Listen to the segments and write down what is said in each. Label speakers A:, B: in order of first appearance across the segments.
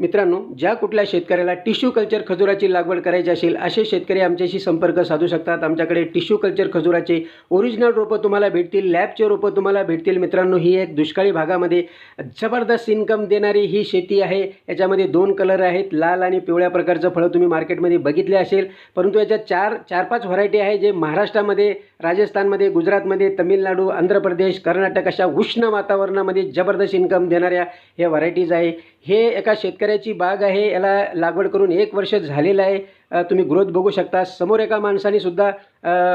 A: मित्रांनो ज्या कुठल्या शेतकऱ्याला टिश्यू कल्चर खजुराची लागवड करायची असेल असे शेतकरी आमच्याशी संपर्क साधू शकतात. आमच्याकडे टिश्यू कल्चर खजुराचे ओरिजिनल रोपं तुम्हाला भेटतील लॅबचे रोपं तुम्हाला भेटतील. मित्रांनो ही एक दुष्काळी भागामध्ये जबरदस्त इन्कम देणारी ही शेती आहे. याच्यामध्ये दोन कलर आहेत लाल आणि पिवळ्या प्रकारचं फळं तुम्ही मार्केटमध्ये बघितले असेल. परंतु याच्यात चार चार पाच व्हरायटी आहे जे महाराष्ट्रामध्ये राजस्थानमध्ये गुजरातमध्ये तमिळनाडू आंध्र प्रदेश कर्नाटक अशा उष्ण वातावरणामध्ये जबरदस्त इन्कम देणाऱ्या ह्या व्हरायटीज आहे. हे एका शेतकऱ्याची बाग आहे. याला लागवड करून एक वर्ष झालेलं आहे. तुम्ही ग्रोथ बघू शकता. समोर एका माणसाने सुद्धा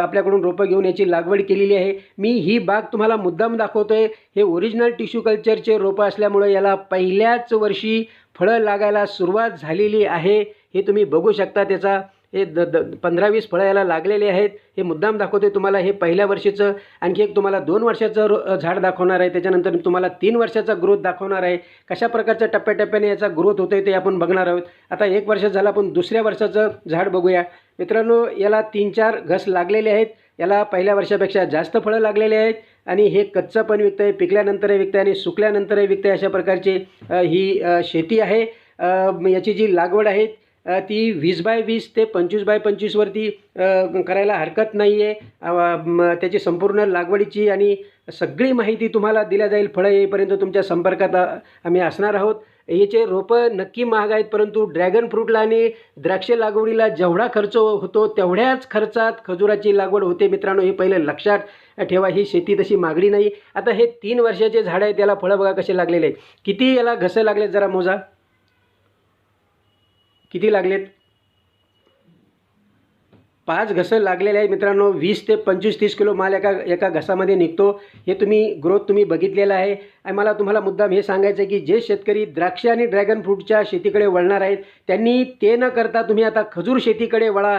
A: आपल्याकडून रोपं घेऊन याची लागवड केलेली आहे. मी ही बाग तुम्हाला मुद्दाम दाखवतोय. हे ओरिजिनल टिश्यू कल्चरचे रोपं असल्यामुळे याला पहिल्याच वर्षी फळं लागायला सुरुवात झालेली आहे. हे तुम्ही बघू शकता. त्याचा हे द द पंधरा वीस फळं याला लागलेले आहेत. हे मुद्दाम दाखवते तुम्हाला हे पहिल्या वर्षीचं. आणखी एक तुम्हाला दोन वर्षाचं रो झाड दाखवणार आहे. त्याच्यानंतर तुम्हाला तीन वर्षाचा ग्रोथ दाखवणार आहे. कशा प्रकारच्या टप्प्याटप्प्याने याचा ग्रोथ होतोय ते आपण बघणार आहोत. आता एक वर्ष झालं आपण दुसऱ्या वर्षाचं झाड बघूया. मित्रांनो याला तीन चार घस लागलेले आहेत. याला पहिल्या वर्षापेक्षा जास्त फळं लागलेले आहेत. आणि हे कच्चं पण विकतं आहे पिकल्यानंतरही विकतं आहे आणि सुकल्यानंतरही विकतं आहे अशा प्रकारची ही शेती आहे. याची जी लागवड आहे ती वीस बाय वीस ते पंचवीस बाय पंचवीसवरती करायला हरकत नाही आहे त्याची संपूर्ण लागवडीची आणि सगळी माहिती तुम्हाला दिल्या जाईल. फळं येईपर्यंत तुमच्या संपर्कात आम्ही असणार आहोत. याचे रोपं नक्की महाग आहेत परंतु ड्रॅगन फ्रूटला आणि द्राक्ष लागवडीला जेवढा खर्च होतो तेवढ्याच खर्चात खजुराची लागवड होते मित्रांनो हे पहिलं लक्षात ठेवा. ही शेती तशी मागणी नाही. आता हे तीन वर्षाचे झाडं आहे त्याला फळं बघा कसे लागलेले आहेत. किती याला घसं लागले जरा मोजा. किती लागलेत? पाच घसं लागलेले आहे मित्रांनो. वीस ते पंचवीस तीस किलो माल एका एका घसामध्ये निघतो. हे तुम्ही ग्रोथ तुम्ही बघितलेला आहे. आणि मला तुम्हाला मुद्दाम हे सांगायचं आहे की जे शेतकरी द्राक्ष आणि ड्रॅगन फ्रूटच्या शेतीकडे वळणार आहेत त्यांनी ते न करता तुम्ही आता खजूर शेतीकडे वळा.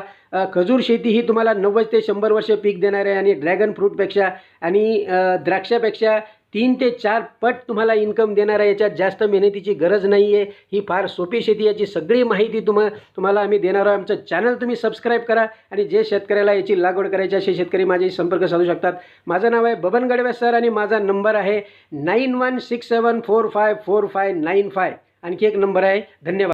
A: खजूर शेती ही तुम्हाला नव्वद ते शंभर वर्ष पीक देणार आहे आणि ड्रॅगन फ्रूटपेक्षा आणि द्राक्षापेक्षा तीन ते चार पट तुम्हाला इन्कम देणार आहे याच्यात जास्त मेहनतीची गरज नाही आहे ही फार सोपी शेती याची सगळी माहिती तुम तुम्हाला आम्ही देणार आहोत. आमचं चॅनल तुम्ही सबस्क्राईब करा आणि जे शेतकऱ्याला याची लागवड करायची असे शेतकरी माझ्याशी संपर्क साधू शकतात. माझं नाव आहे बबन गडवे सर आणि माझा नंबर आहे nine one six seven four five four five nine five आणखी एक नंबर आहे. धन्यवाद.